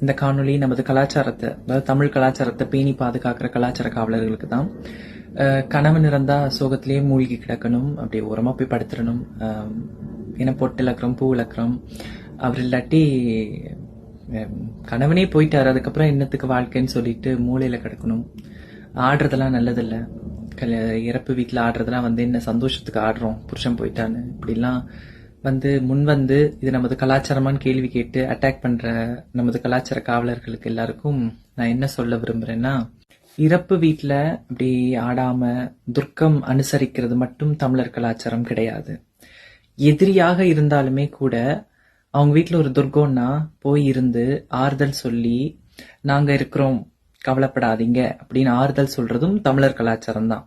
இந்த காணொளி நமது கலாச்சாரத்தை அதாவது தமிழ் கலாச்சாரத்தை பேணி பாதுகாக்கிற கலாச்சார காவலர்களுக்கு தான் கணவன் இருந்தா சோகத்திலேயே மூழ்கி கிடக்கணும் அப்படி ஓரமா போய் படுத்துடணும் ஏன்னா பொட்டு இழக்கிறோம் பூ இழக்கிறோம் அவர் இல்லாட்டி கணவனே போயிட்டாரு அதுக்கப்புறம் என்னத்துக்கு வாழ்க்கைன்னு சொல்லிட்டு மூளையில கிடக்கணும். ஆடுறதெல்லாம் நல்லதில்ல. கல்ய இறப்பு வீட்டில் ஆடுறதெல்லாம் வந்து என்ன சந்தோஷத்துக்கு ஆடுறோம் புருஷன் போயிட்டான்னு இப்படிலாம் வந்து முன் வந்து இது நமது கலாச்சாரமான்னு கேள்வி கேட்டு அட்டாக் பண்ற நமது கலாச்சார காவலர்களுக்கு எல்லாருக்கும் நான் என்ன சொல்ல விரும்புறேன்னா இறப்பு வீட்டில் அப்படி ஆடாம துர்க்கம் அனுசரிக்கிறது மட்டும் தமிழர் கலாச்சாரம் கிடையாது. எதிரியாக இருந்தாலுமே கூட அவங்க வீட்டில் ஒரு துர்க்கம்னா போய் இருந்து ஆறுதல் சொல்லி நாங்க இருக்கிறோம் கவலைப்படாதீங்க அப்படின்னு ஆறுதல் சொல்றதும் தமிழர் கலாச்சாரம் தான்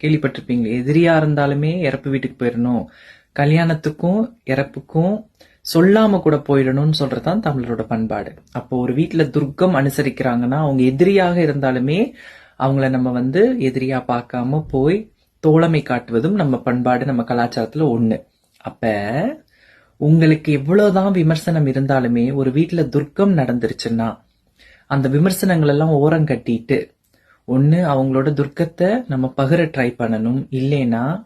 கேள்விப்பட்டிருப்பீங்க எதிரியா இருந்தாலுமே இறப்பு வீட்டுக்கு போயிடணும் கல்யாணத்துக்கும் இறப்புக்கும் சொல்லாம கூட போயிடணும்னு சொல்றதுதான் தமிழரோட பண்பாடு. அப்போ ஒரு வீட்டுல துர்க்கம் அனுசரிக்கிறாங்கன்னா அவங்க எதிரியாக இருந்தாலுமே அவங்கள நம்ம வந்து எதிரியா பார்க்காம போய் தோழமை காட்டுவதும் நம்ம பண்பாடு நம்ம கலாச்சாரத்துல ஒண்ணு. அப்ப உங்களுக்கு எவ்வளவுதான் விமர்சனம் இருந்தாலுமே ஒரு வீட்டுல துர்க்கம் நடந்துருச்சுன்னா அந்த விமர்சனங்கள் எல்லாம் ஓரம் கட்டிட்டு ஒன்னு அவங்களோட துர்க்கத்தை நம்ம பகிர ட்ரை பண்ணணும். இல்லைன்னா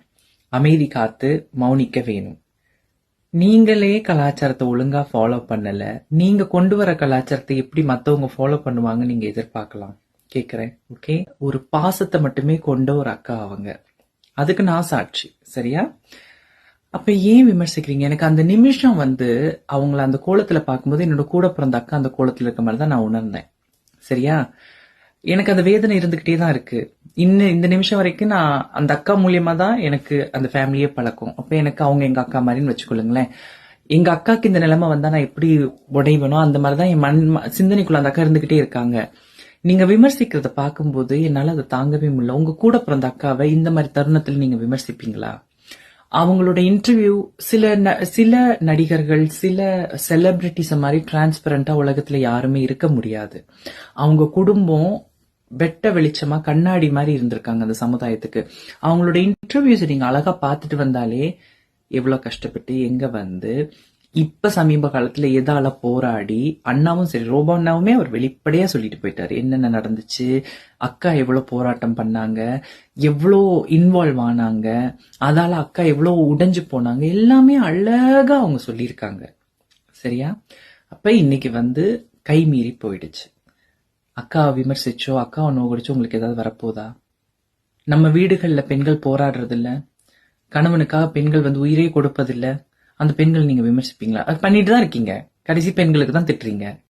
அமைதி காத்து மௌனிக்க வேணும். நீங்களே கலாச்சாரத்தை ஒழுங்கா ஃபாலோ பண்ணல. நீங்க கொண்டு வர கலாச்சாரத்தை எப்படி மத்தவங்க ஃபாலோ பண்ணுவாங்க நீங்க எதிர்பார்க்கலாம். கேக்குறேன் ஓகே ஒரு பாசத்தை மட்டுமே கொண்ட ஒரு அக்கா அவங்க. அதுக்கு நான் சாட்சி சரியா? அப்ப ஏன் விமர்சிக்கிறீங்க? எனக்கு அந்த நிமிஷம் வந்து அவங்கள அந்த கோலத்துல பார்க்கும்போது என்னோட கூட பிறந்த அக்கா அந்த கோலத்துல இருக்க மாதிரி தான் நான் உணர்ந்தேன். சரியா? எனக்கு அந்த வேதனை இருந்துகிட்டே தான் இருக்கு. இன்னும் இந்த நிமிஷம் வரைக்கும் நான் அந்த அக்கா மூலியமா தான் எனக்கு அந்த ஃபேமிலியே பழக்கம். அப்ப எனக்கு அவங்க எங்க அக்கா மாதிரின்னு வச்சுக்கொள்ளுங்களேன். எங்க அக்காக்கு இந்த நிலைமை வந்தா நான் எப்படி உடைவனோ அந்த மாதிரிதான் என் மண் சிந்தனைக்குள்ள அந்த அக்கா இருந்துகிட்டே இருக்காங்க. நீங்க விமர்சிக்கிறத பார்க்கும்போது என்னால அதை தாங்கவே முடியல. உங்க கூட பிறந்த அக்காவை இந்த மாதிரி தருணத்துல நீங்க விமர்சிப்பீங்களா? அவங்களோட இன்டர்வியூ சில ந- சில நடிகர்கள் சில செலிபிரிட்டிஸ் மாதிரி டிரான்ஸ்பரண்டா உலகத்துல யாருமே இருக்க முடியாது. அவங்க குடும்பம் வெட்ட வெளிச்சமா கண்ணாடி மாதிரி இருந்திருக்காங்க அந்த சமுதாயத்துக்கு. அவங்களோட இன்டர்வியூஸ் நீங்க அழகா பார்த்துட்டு வந்தாலே எவ்வளவு கஷ்டப்பட்டு எங்க வந்து இப்ப சமீப காலத்துல எதால போராடி அண்ணாவும் சரி ரோபோ அண்ணாவுமே அவர் வெளிப்படையா சொல்லிட்டு போயிட்டாரு. என்னென்ன நடந்துச்சு அக்கா எவ்வளவு போராட்டம் பண்ணாங்க எவ்வளோ இன்வால்வ் ஆனாங்க அதால அக்கா எவ்வளோ உடைஞ்சு போனாங்க எல்லாமே அழகா அவங்க சொல்லியிருக்காங்க. சரியா? அப்ப இன்னைக்கு வந்து கை மீறி போயிடுச்சு. அக்காவை விமர்சிச்சோ அக்காவை நோகடிச்சோ உங்களுக்கு ஏதாவது வரப்போதா? நம்ம வீடுகளில் பெண்கள் போராடுறதில்ல. கணவனுக்காக பெண்கள் வந்து உயிரே கொடுப்பதில்ல. அந்த பெண்கள் நீங்கள் விமர்சிப்பீங்களா? அது பண்ணிட்டு தான் இருக்கீங்க. கடைசி பெண்களுக்கு தான் திட்டுறீங்க.